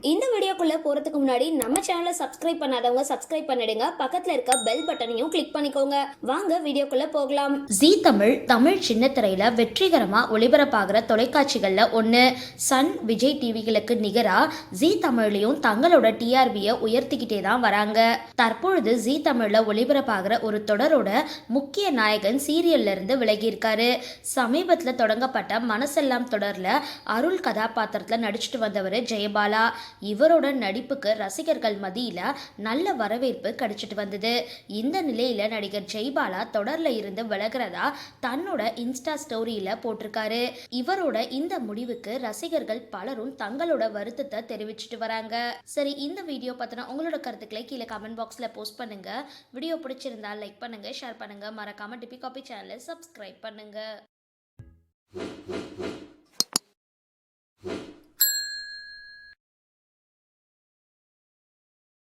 இந்த வீடியோக்குள்ளே போறதுக்கு முன்னாடி நம்ம சேனலை சப்ஸ்கிரைப் பண்ணாதவங்க சப்ஸ்கிரைப் பண்ணிடுங்க. பக்கத்தில் இருக்க பெல் பட்டனையும் கிளிக் பண்ணிக்கோங்க. வாங்க வீடியோக்குள்ளே போகலாம். ஜீ தமிழ் தமிழ் சின்ன திரையில் வெற்றிகரமாக ஒளிபரப்பாகிற தொலைக்காட்சிகளில் ஒன்று சன் விஜய் டிவிகளுக்கு நிகராக ஜீ தமிழ்லையும் தங்களோட டிஆர்பியை உயர்த்திக்கிட்டே தான் வராங்க. தற்பொழுது ஜீ தமிழில் ஒளிபரப்பாகிற ஒரு தொடரோட முக்கிய நாயகன் சீரியல்ல இருந்து விலகியிருக்காரு. சமீபத்தில் தொடங்கப்பட்ட மனசெல்லாம் தொடரில் அருள் கதாபாத்திரத்தில் நடிச்சிட்டு வந்தவர் ஜெயபாலா. இவரோட நடிப்புக்கு ரசிகர்கள் மத்தியில் நல்ல வரவேற்பு கிடைச்சிட்டு வந்தது. இந்த நிலையில் நடிகர் ஜெய்பாலா தொடரில் இருந்து விலகிறதா தன்னோட இன்ஸ்டா ஸ்டோரியில் போட்டிருக்காரு. இவரோட இந்த முடிவுக்கு ரசிகர்கள் பலரும் தங்களோட வருத்தத்தை தெரிவிச்சிட்டு வராங்க. சரி இந்த வீடியோ பத்தின உங்களோட கருத்துக்களை கீழே கமெண்ட் பாக்ஸில் போஸ்ட் பண்ணுங்க. வீடியோ பிடிச்சிருந்தா லைக் பண்ணுங்க ஷேர் பண்ணுங்க. மறக்காம டிபி காபி சேனலை சப்ஸ்கிரைப் பண்ணுங்க.